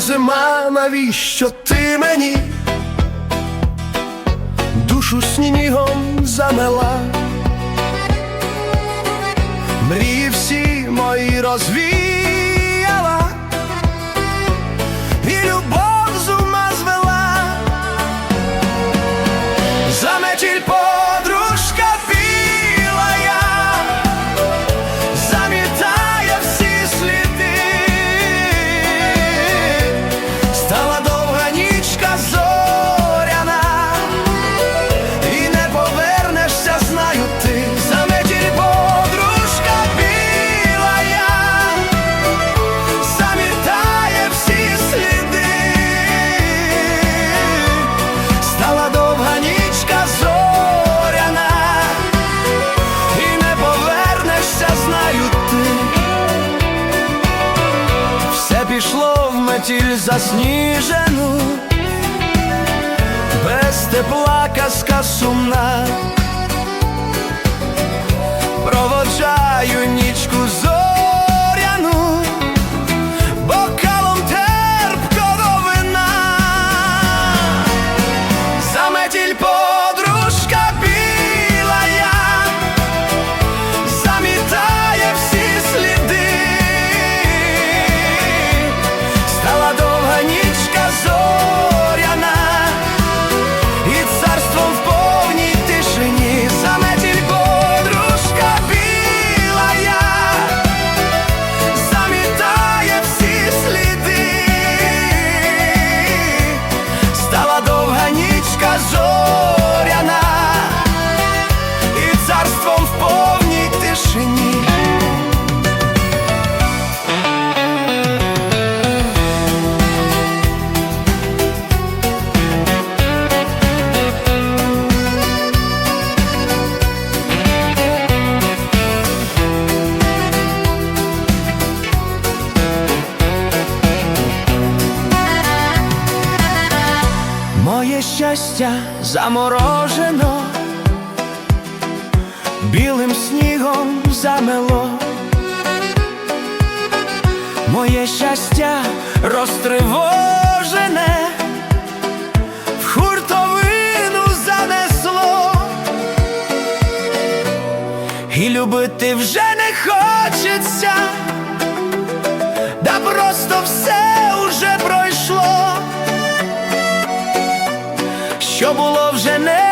зима, навіщо ти мені? Душу снігом замела, мрії всі мої розвіяла, і любов з ума звела, заметіль подружка метіль засніжену, без тепла казка сумна, проводжаю нічку зоряну, Моє щастя заморожено, білим снігом замело, моє щастя розтривожене, в хуртовину занесло, і любити вже не хочеться. Shovel of Zanette